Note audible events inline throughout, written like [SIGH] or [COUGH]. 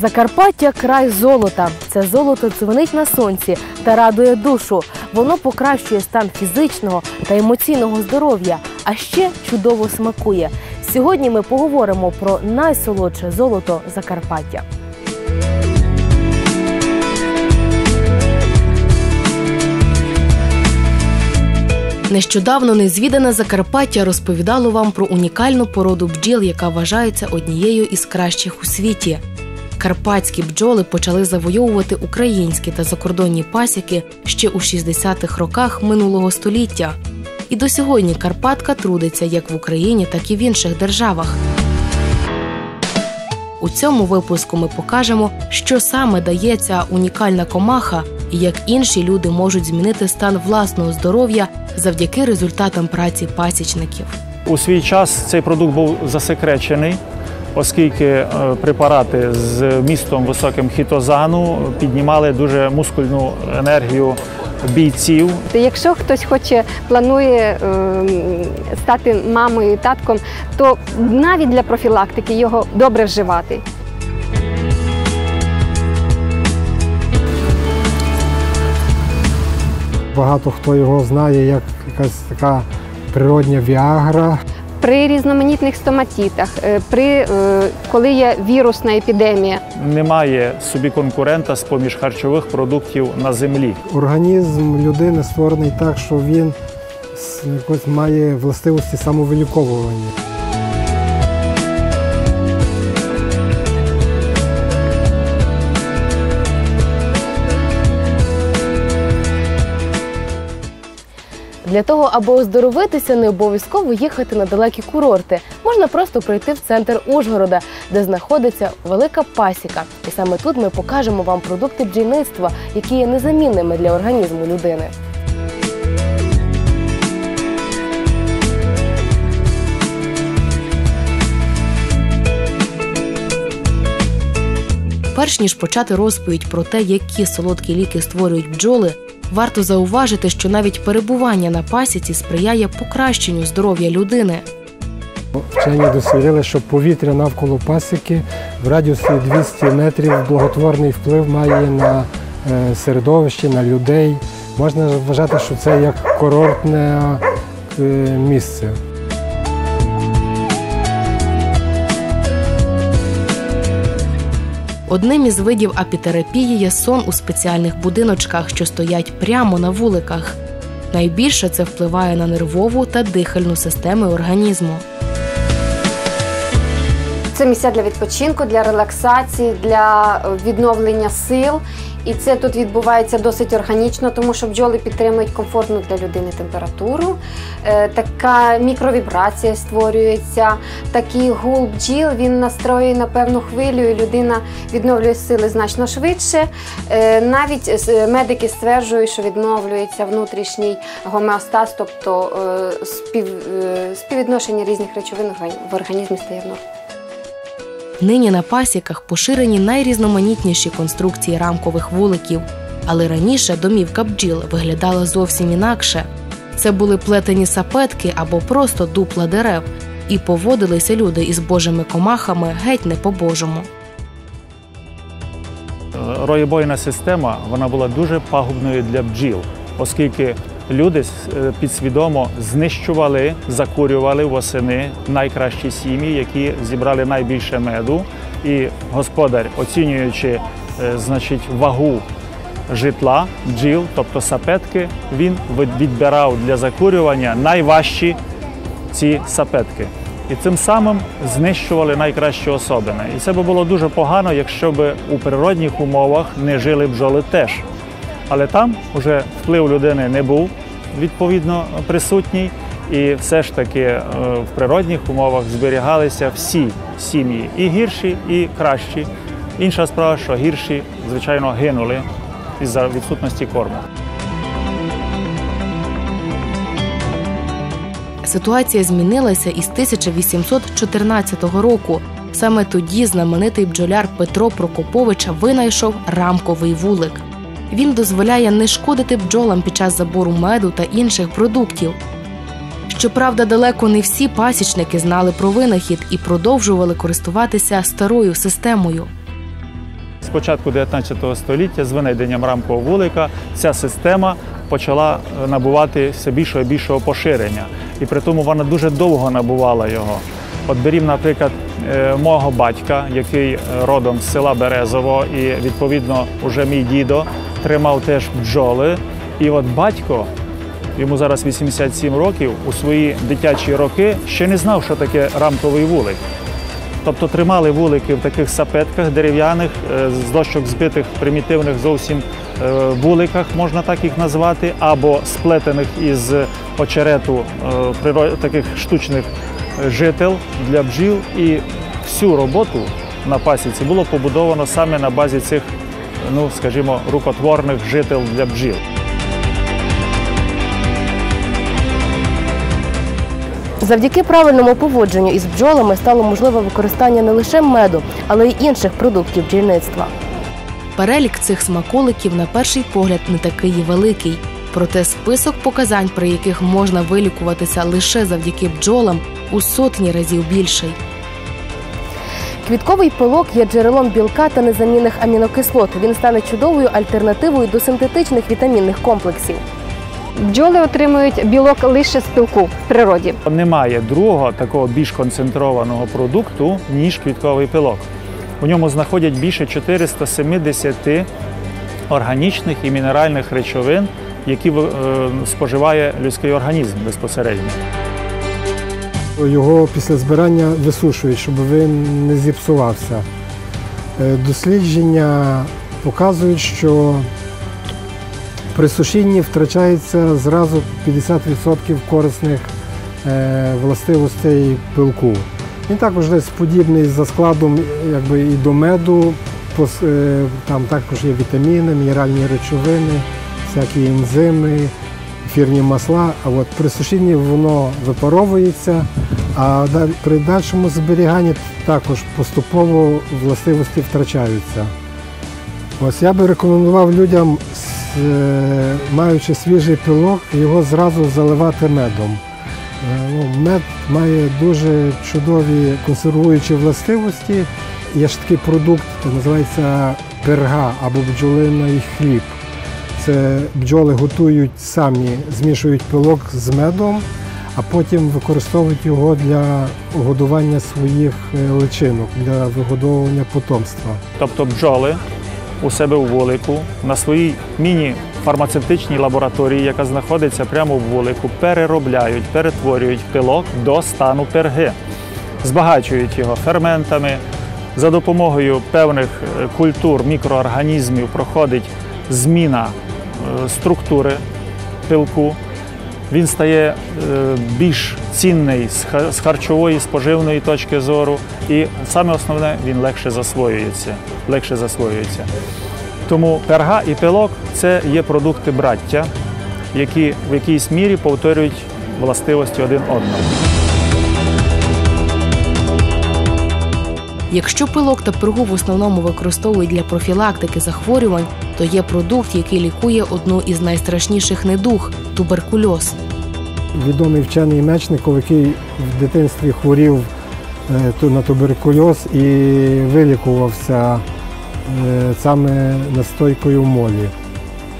Закарпаття край золота. Це золото дзвонить на сонці та радує душу. Воно покращує стан фізичного та емоційного здоров'я, а ще чудово смакує. Сьогодні ми поговоримо про найсолодше золото Закарпаття. Нещодавно незвідане Закарпаття розповідало вам про унікальну породу бджіл, яка вважається однією із кращих у світі. Карпатські бджоли почали завойовувати українські та закордонні пасіки ще у 60-х роках минулого століття. І до сьогодні Карпатка трудиться як в Україні, так і в інших державах. У цьому випуску ми покажемо, що саме дає ця унікальна комаха і як інші люди можуть змінити стан власного здоров'я завдяки результатам праці пасічників. У свій час цей продукт був засекречений, оскільки е, препарати з містом високим хітозану піднімали дуже мускульну енергію бійців. Якщо хтось хоче планує ем, стати мамою і татком, то навіть для профілактики його добре вживати. Багато хто його знає як якась така природня віагра. При різноманітних стоматітах, е, при е, коли є вірусна епідемія, Немає собі конкурента з поміж харчових продуктів на землі. Організм людини створений так, що він якось має властивості самовиліковування. Для того, аби оздоровитися, не обов'язково їхати на далекі курорти. Можна просто прийти в центр Ужгорода, де знаходиться велика пасіка. І саме тут ми покажемо вам продукти бджільництва, які є незамінними для організму людини. Перш ніж почати розповідь про те, які солодкі ліки створюють бджоли, варто зауважити, що навіть перебування на пасіці сприяє покращенню здоров'я людини. Вчені дослідили, що повітря навколо пасіки в радіусі 200 метрів благотворний вплив має на е, середовище, на людей. Можна вважати, що це як курортне е, місце. Одним із видів апітерапії є сон у спеціальних будиночках, що стоять прямо на вуликах. Найбільше це впливає на нервову та дихальну системи організму. це місця для відпочинку, для релаксації, для відновлення сил. І це тут відбувається досить органічно, тому що бджоли підтримують комфортну для людини температуру. Е, Така мікровібрація створюється, такий гул бджіл він настроює на певну хвилю, і людина відновлює сили значно швидше. Е, Навіть медики стверджують, що відновлюється внутрішній гомеостаз, тобто е, спів, співвідношення різних речовин в організмі стає в норму. Нині на пасіках поширені найрізноманітніші конструкції рамкових вуликів, але раніше домівка бджіл виглядала зовсім інакше. Це були плетені сапетки або просто дупла дерев, і поводилися люди із божими комахами геть не по-божому. Е, Роєбойна система вона була дуже пагубною для бджіл, оскільки люди е, підсвідомо знищували, закурювали восени найкращі сім'ї, які зібрали найбільше меду. І господар, оцінюючи е, значить, вагу житла, бджіл, тобто сапетки, він відбирав для закурювання найважчі ці сапетки. І цим самим знищували найкращі особини. І це би було дуже погано, якщо б у природних умовах не жили бджоли теж. Але там вже вплив людини не був відповідно присутній, і все ж таки е, в природних умовах зберігалися всі сім'ї, і гірші, і кращі. Інша справа, що гірші, звичайно, гинули із-за відсутності корму. Ситуація змінилася із 1814 року. Саме тоді знаменитий бджоляр Петро Прокоповича винайшов рамковий вулик. Він дозволяє не шкодити бджолам під час забору меду та інших продуктів. Щоправда, далеко не всі пасічники знали про винахід і продовжували користуватися старою системою. початку 19 століття, з винайденням рамкового вулика, ця система почала е, набувати все більшого і більшого поширення. І при тому вона дуже довго набувала його. От берім, наприклад, е, мого батька, який е, родом з села Березово, і відповідно уже мій дідо тримав теж бджоли. І от батько, йому зараз 87 років, у свої дитячі роки ще не знав, що таке рамковий вулик. Тобто тримали вулики в таких сапетках дерев'яних, е, з дощок збитих примітивних зовсім е, вуликах, можна так їх назвати, або сплетених із очерету е, таких штучних жител для бджіл. І всю роботу на пасіці було побудовано саме на базі цих, ну скажімо, рукотворних жител для бджіл. Завдяки правильному поводженню із бджолами стало можливе використання не лише меду, але й інших продуктів бджільництва. Перелік цих смаколиків на перший погляд не такий і великий. Проте список показань, при яких можна вилікуватися лише завдяки бджолам, у сотні разів більший. Квітковий пилок є джерелом білка та незамінних амінокислот. Він стане чудовою альтернативою до синтетичних вітамінних комплексів. Бджоли отримують білок лише з пилку в природі. Немає другого такого більш концентрованого продукту, ніж квітковий пилок. У ньому знаходять більше 470 органічних і мінеральних речовин, які е, споживає людський організм безпосередньо. Його після збирання висушують, щоб він не зіпсувався. Е, Дослідження показують, що при сушінні втрачається зразу 50% корисних е, властивостей пилку. Він також десь подібний за складом якби, і до меду, е, там також є вітаміни, мінеральні речовини, всякі ензими, ефірні масла. А от при сушінні воно випаровується, а при дальшому зберіганні також поступово властивості втрачаються. Ось я би рекомендував людям, е, маючи свіжий пилок, його зразу заливати медом. Е, Ну, мед має дуже чудові консервуючі властивості. Є ж такий продукт, який називається перга або бджолиний хліб. Це бджоли готують самі, змішують пилок з медом, а потім використовують його для годування своїх е, личинок, для вигодовування потомства. Тобто бджоли у себе у вулику на своїй міні-фармацевтичній лабораторії, яка знаходиться прямо в вулику, переробляють, перетворюють пилок до стану перги, збагачують його ферментами. За допомогою певних е, культур, мікроорганізмів проходить зміна структури пилку. Він стає е, більш цінний з харчової, споживної точки зору, і саме основне він легше засвоюється. Легше засвоюється. Тому перга і пилок це є продукти браття, які в якійсь мірі повторюють властивості один одного. Якщо пилок та пергу в основному використовують для профілактики захворювань, то є продукт, який лікує одну із найстрашніших недуг туберкульоз. Відомий вчений Мечников, який в дитинстві хворів е, на туберкульоз і вилікувався е, саме настойкою молі.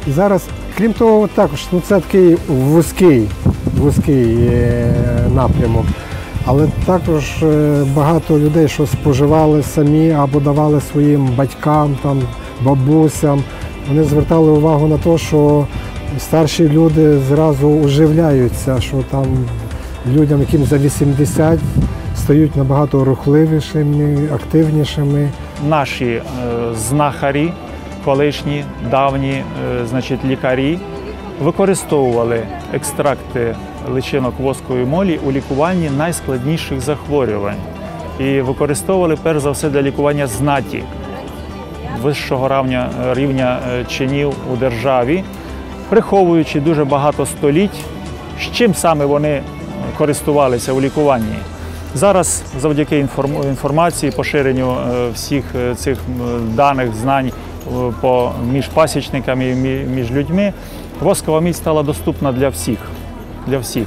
І зараз, крім того, також ну, це такий вузький, вузький е, напрямок. Але також багато людей, що споживали самі або давали своїм батькам, там, бабусям, вони звертали увагу на те, що старші люди зразу оживляються, що там людям, яким за 80, стають набагато рухливішими, активнішими. Наші е, знахарі, колишні, давні е, значить, лікарі використовували екстракти личинок воскової молі у лікуванні найскладніших захворювань і використовували перш за все для лікування знаті вищого рівня, рівня е, чинів у державі, приховуючи дуже багато століть, з чим саме вони користувалися у лікуванні. Зараз, завдяки інформації, поширенню е, всіх е, цих даних, знань е, між пасічниками і між людьми, воскова мідь стала доступна для всіх. Для всіх.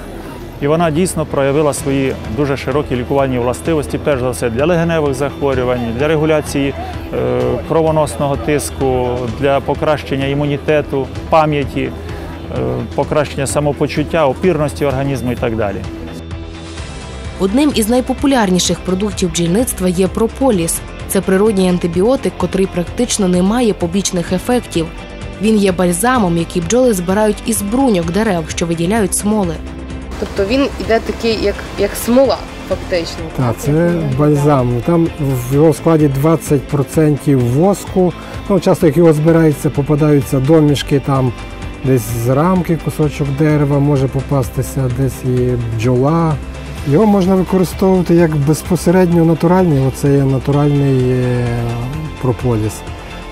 І вона дійсно проявила свої дуже широкі лікувальні властивості, перш за все для легеневих захворювань, для регуляції е, кровоносного тиску, для покращення імунітету, пам'яті, е, покращення самопочуття, опірності організму і так далі. Одним із найпопулярніших продуктів бджільництва є прополіс. Це природній антибіотик, котрий практично не має побічних ефектів. Він є бальзамом, який бджоли збирають із бруньок дерев, що виділяють смоли. Тобто він іде такий, як, як смола, фактично. Так, це бальзам. Там в його складі 20% воску. Ну, часто, як його збирається, попадаються домішки, там десь з рамки кусочок дерева може попастися, десь і бджола. Його можна використовувати як безпосередньо натуральний, оце є натуральний е, прополіс.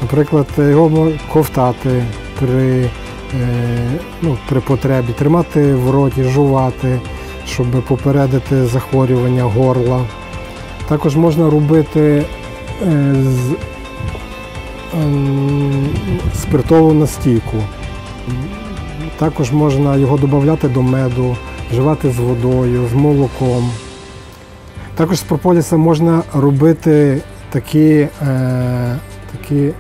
Наприклад, його ковтати при, ну, при потребі, тримати в роті, жувати, щоб попередити захворювання горла. Також можна робити е, з, ем, спиртову настійку. Також можна його додати до меду, вживати з водою, з молоком. Також з прополіса можна робити такі, е, такі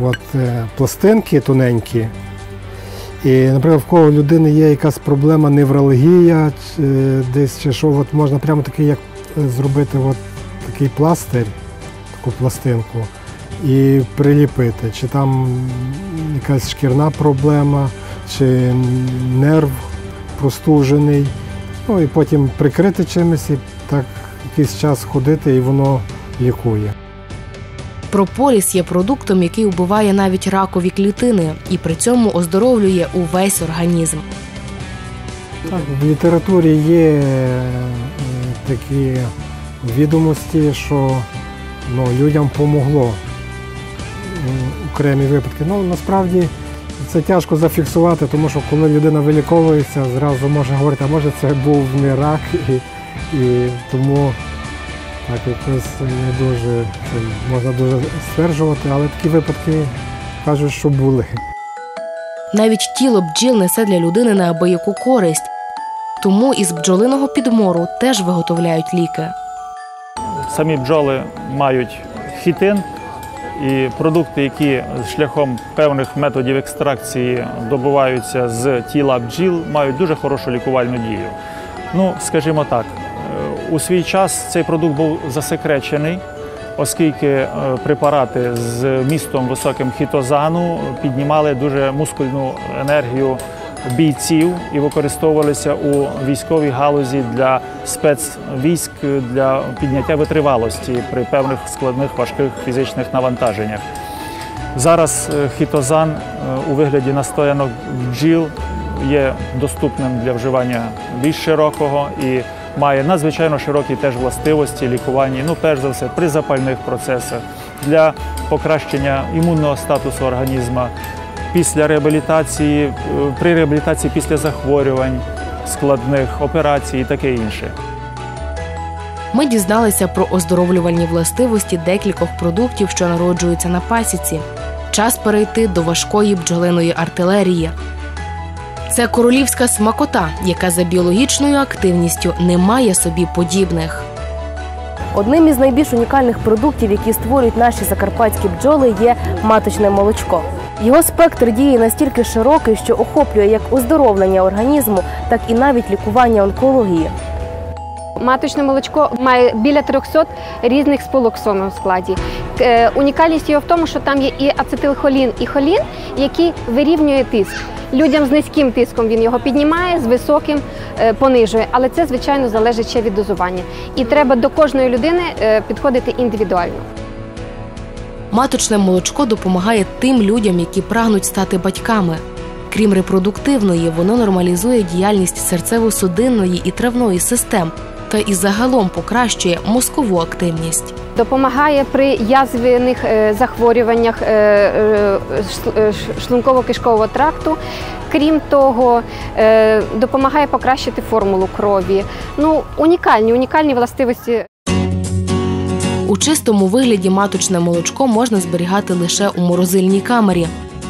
от, е, пластинки тоненькі. І, наприклад, в кого людини є якась проблема, невралгія, чи, е, десь чи що, от можна прямо такий, як е, зробити от такий пластир, таку пластинку, і приліпити, чи там якась шкірна проблема, чи нерв простужений. Ну і потім прикрити чимось і так якийсь час ходити, і воно лікує. Прополіс є продуктом, який вбиває навіть ракові клітини і при цьому оздоровлює увесь організм. Так, в літературі є е, такі відомості, що ну, людям помогло окремі випадки. Ну, насправді це тяжко зафіксувати, тому що коли людина виліковується, зразу може говорити, а може це був не рак, [LAUGHS] і, і тому так якось не дуже це можна дуже стверджувати, але такі випадки кажуть, що були. Навіть тіло бджіл несе для людини неабияку користь. Тому із бджолиного підмору теж виготовляють ліки. Самі бджоли мають хітин і продукти, які шляхом певних методів екстракції добуваються з тіла бджіл, мають дуже хорошу лікувальну дію. Ну, скажімо так, е, у свій час цей продукт був засекречений, оскільки е, препарати з містом високим хітозану піднімали дуже мускульну енергію бійців і використовувалися у військовій галузі для спецвійськ для підняття витривалості при певних складних важких фізичних навантаженнях. Зараз е, хітозан е, у вигляді настоянок бджіл є доступним для вживання більш широкого і має надзвичайно широкі теж властивості лікування, ну перш за все при запальних процесах для покращення імунного статусу організму, після реабілітації, е, при реабілітації після захворювань складних операцій і таке інше. Ми дізналися про оздоровлювальні властивості декількох продуктів, що народжуються на пасіці. Час перейти до важкої бджолиної артилерії. Це королівська смакота, яка за біологічною активністю не має собі подібних. Одним із найбільш унікальних продуктів, які створюють наші закарпатські бджоли, є маточне молочко. Його спектр дії настільки широкий, що охоплює як оздоровлення організму, так і навіть лікування онкології. Маточне молочко має біля 300 різних сполук в своєму складі. Е, Унікальність його в тому, що там є і ацетилхолін, і холін, який вирівнює тиск. Людям з низьким тиском він його піднімає, з високим е, понижує. Але це, звичайно, залежить ще від дозування. І треба до кожної людини е, підходити індивідуально. Маточне молочко допомагає тим людям, які прагнуть стати батьками. Крім репродуктивної, воно нормалізує діяльність серцево-судинної і травної систем та і загалом покращує мозкову активність. Допомагає при язвених е, захворюваннях е, е, шлунково-кишкового тракту. Крім того, допомагає покращити формулу крові. Ну, унікальні, унікальні властивості У чистому вигляді маточне молочко можна зберігати лише у морозильній камері.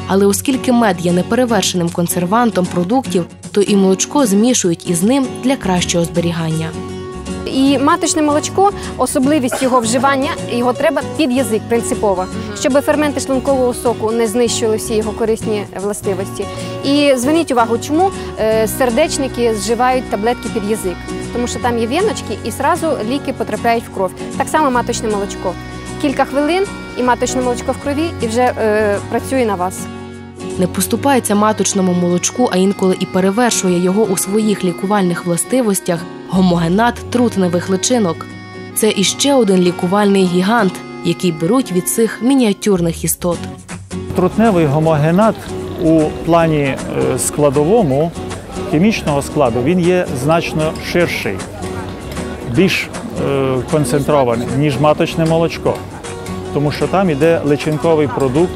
Але оскільки мед є неперевершеним консервантом продуктів, то і молочко змішують із ним для кращого зберігання. І маточне молочко, особливість його вживання, його треба під язик принципово, щоб ферменти шлункового соку не знищили всі його корисні властивості. І зверніть увагу, чому е, сердечники зживають таблетки під язик, тому що там є віночки і зразу ліки потрапляють в кров. Так само маточне молочко. Кілька хвилин і маточне молочко в крові, і вже е, працює на вас. Не поступається маточному молочку, а інколи і перевершує його у своїх лікувальних властивостях гомогенат трутневих личинок. Це іще один лікувальний гігант, який беруть від цих мініатюрних істот. Трутневий гомогенат у плані е, складовому хімічного складу він є значно ширший, більш е, концентрований, ніж маточне молочко, тому що там йде личинковий продукт,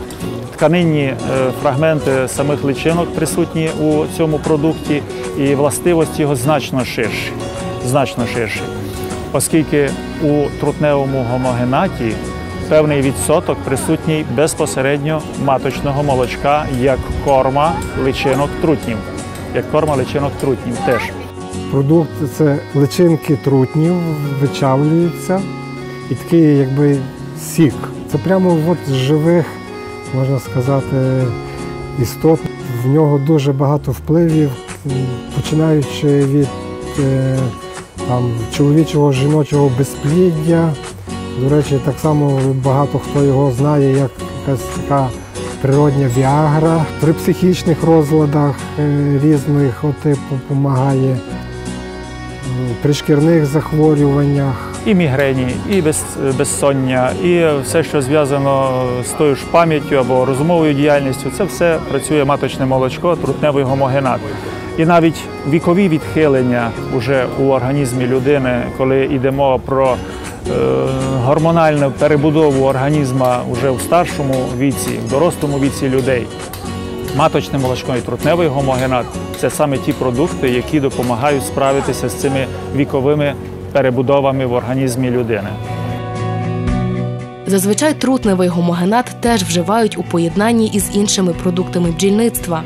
тканинні е, фрагменти самих личинок присутні у цьому продукті, і властивості його значно ширші, значно ширші, оскільки у трутневому гомогенаті певний відсоток присутній безпосередньо маточного молочка як корма личинок трутнів. Як корма личинок трутнів теж. Продукт це личинки трутнів, вичавлюються і такий якби сік. Це прямо от з живих, можна сказати, істот. В нього дуже багато впливів, починаючи від е, там, чоловічого, жіночого безпліддя. До речі, так само багато хто його знає, як якась така природня віагра. При психічних розладах е, різних типу допомагає, при шкірних захворюваннях. І мігрені, і безсоння, і все, що зв'язано з тою ж пам'яттю або розумовою діяльністю, це все працює маточне молочко, трутневий гомогенат. І навіть вікові відхилення уже у організмі людини, коли йде мова про е, гормональну перебудову організму вже в старшому віці, в дорослому віці людей. Маточне молочко і трутневий гомогенат це саме ті продукти, які допомагають справитися з цими віковими перебудовами в організмі людини. Зазвичай трутневий гомогенат теж вживають у поєднанні із іншими продуктами бджільництва.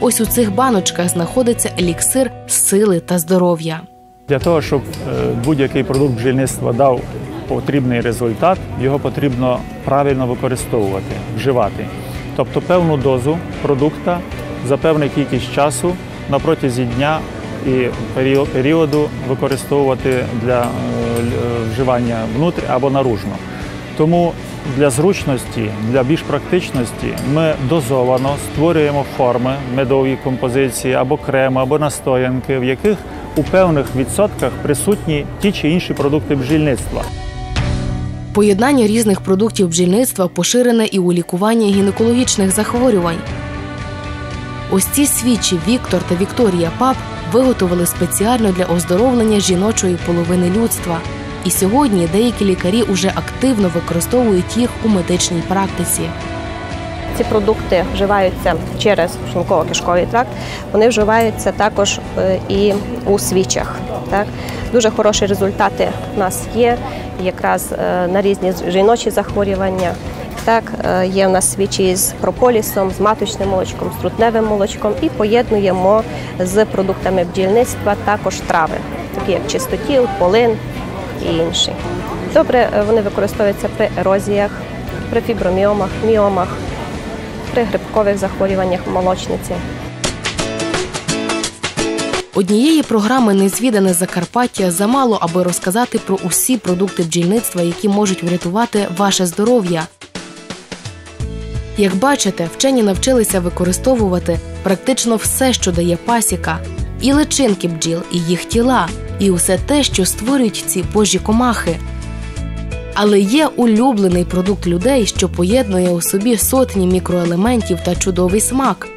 Ось у цих баночках знаходиться еліксир сили та здоров'я. Для того, щоб е, будь-який продукт бджільництва дав потрібний результат, його потрібно правильно використовувати, вживати. Тобто певну дозу продукта за певну кількість часу на протязі дня і періоду використовувати для е, вживання внутрі або наружно. Тому для зручності, для більш практичності ми дозовано створюємо форми, медові композиції або креми, або настоянки, в яких у певних відсотках присутні ті чи інші продукти бджільництва. Поєднання різних продуктів бджільництва поширене і у лікуванні гінекологічних захворювань. Ось ці свічі Віктор та Вікторія Пап виготовили спеціально для оздоровлення жіночої половини людства. І сьогодні деякі лікарі уже активно використовують їх у медичній практиці. Ці продукти вживаються через шлунково-кишковий тракт. Вони вживаються також е, і у свічах. Так? Дуже хороші результати в нас є якраз е, на різні жіночі захворювання. Так, е, є в нас свічі з прополісом, з маточним молочком, з трутневим молочком і поєднуємо з продуктами бджільництва також трави, такі як чистотіл, полин і інші. Добре, е, вони використовуються при ерозіях, при фіброміомах, міомах, при грибкових захворюваннях молочниці. Однієї програми Незвідане Закарпаття замало, аби розказати про усі продукти бджільництва, які можуть врятувати ваше здоров'я. Як бачите, вчені навчилися використовувати практично все, що дає пасіка, і личинки бджіл, і їх тіла, і усе те, що створюють ці божі комахи. Але є улюблений продукт людей, що поєднує у собі сотні мікроелементів та чудовий смак.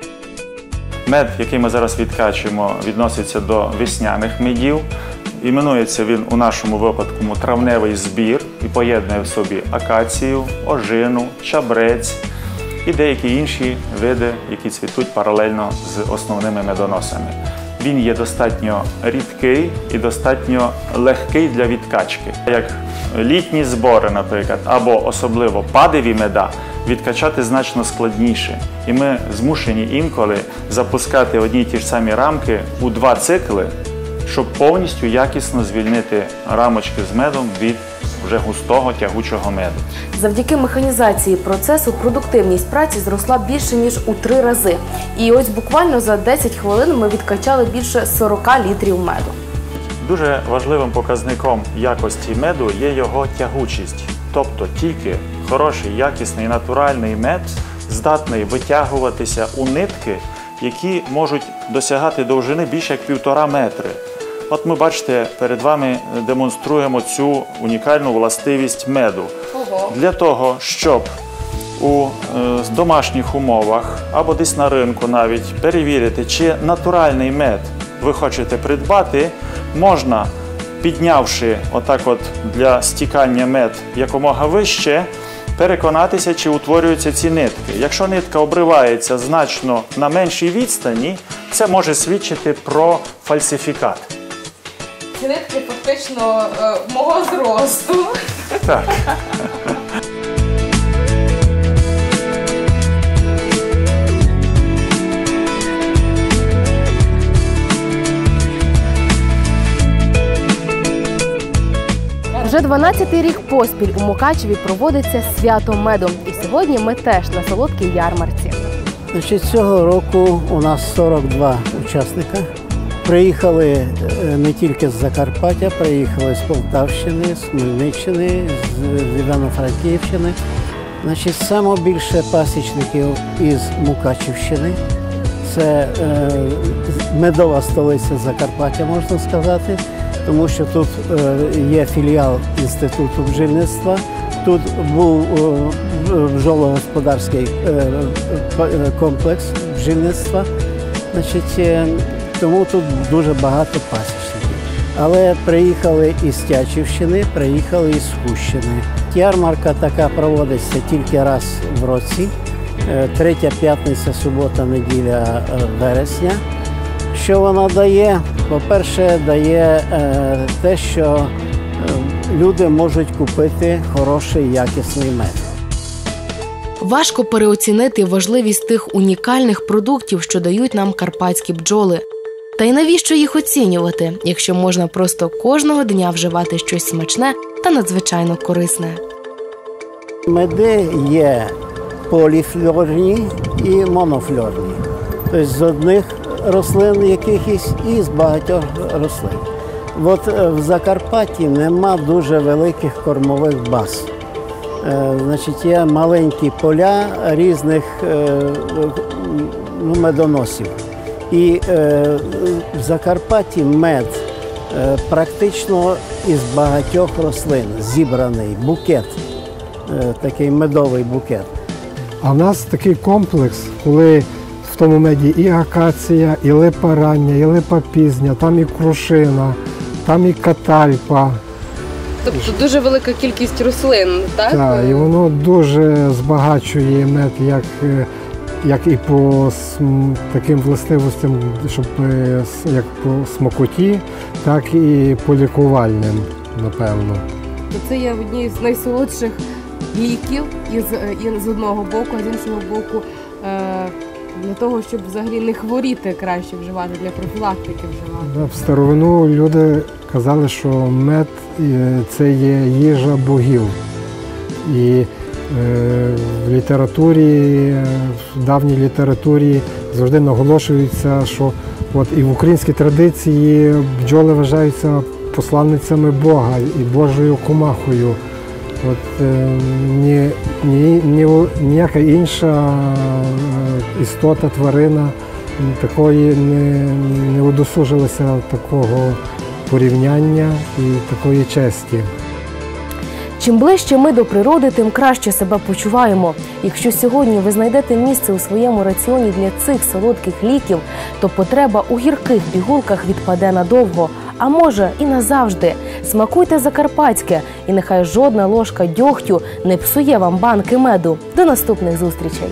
Мед, який ми зараз відкачуємо, відноситься до весняних медів. Іменується він у нашому випадку травневий збір і поєднує в собі акацію, ожину, чабрець і деякі інші види, які цвітуть паралельно з основними медоносами. Він є достатньо рідкий і достатньо легкий для відкачки. Як літні збори, наприклад, або особливо падеві меда, відкачати значно складніше. І ми змушені інколи запускати одні й ті ж самі рамки у два цикли, щоб повністю якісно звільнити рамочки з медом від вже густого тягучого меду. Завдяки механізації процесу продуктивність праці зросла більше ніж у три рази. І ось буквально за 10 хвилин ми відкачали більше 40 літрів меду. Дуже важливим показником якості меду є його тягучість. Тобто тільки хороший, якісний, натуральний мед здатний витягуватися у нитки, які можуть досягати довжини більше як півтора метри. От ми бачите, перед вами демонструємо цю унікальну властивість меду. Для того, щоб у е, домашніх умовах або десь на ринку навіть перевірити, чи натуральний мед ви хочете придбати, можна, піднявши отак от для стікання мед якомога вище, переконатися, чи утворюються ці нитки. Якщо нитка обривається значно на меншій відстані, це може свідчити про фальсифікат. Ці нитки фактично е, мого зросту. Так. Вже 12-й рік поспіль у Мукачеві проводиться свято меду. І сьогодні ми теж на солодкій ярмарці. Значить, цього року у нас 42 учасника. Приїхали е, не тільки з Закарпаття, приїхали з Полтавщини, з Хмельниччини, з Івано-Франківщини. Значить, саме більше пасічників із Мукачівщини. Це е, медова столиця Закарпаття, можна сказати, тому що тут е, є філіал інституту бджільництва. Тут був бджологосподарський е, е, комплекс бджільництва. Значить, е, тому тут дуже багато пасічників. Але приїхали із Тячівщини, приїхали із Хущини. Ярмарка така проводиться тільки раз в році. Е, Третя п'ятниця, субота, неділя е, вересня. Що вона дає? По-перше, дає е, те, що люди можуть купити хороший якісний мед. Важко переоцінити важливість тих унікальних продуктів, що дають нам карпатські бджоли. Та й навіщо їх оцінювати, якщо можна просто кожного дня вживати щось смачне та надзвичайно корисне. Меди є поліфлорні і монофлорні. Тобто з одних рослин якихось і з багатьох рослин. От е, в Закарпатті нема дуже великих кормових баз. Е, Значить, є маленькі поля різних е, ну, медоносів. І е, в Закарпатті мед е, практично із багатьох рослин зібраний букет, е, такий медовий букет. А в нас такий комплекс, коли в тому меді і акація, і липа рання, і липа пізня, там і крушина, там і катальпа. Тобто дуже велика кількість рослин, так? Так, і воно дуже збагачує мед як, е, як і по таким властивостям, щоб е, як по смакоті, так і по лікувальним, напевно. Це є одні з найсолодших ліків із, і з одного боку, а з іншого боку, е, для того, щоб взагалі не хворіти, краще вживати, для профілактики вживати. В старовину люди казали, що мед е, це є їжа богів. І е, в літературі, е, в давній літературі завжди наголошується, що от і в українській традиції бджоли вважаються посланницями Бога і Божою комахою. От е, ні, ні, ні, ніяка інша е, істота, тварина такої не, не удосужилася такого порівняння і такої честі. Чим ближче ми до природи, тим краще себе почуваємо. Якщо сьогодні ви знайдете місце у своєму раціоні для цих солодких ліків, то потреба у гірких пігулках відпаде надовго, а може і назавжди. Смакуйте закарпатське, і нехай жодна ложка дьогтю не псує вам банки меду. До наступних зустрічей!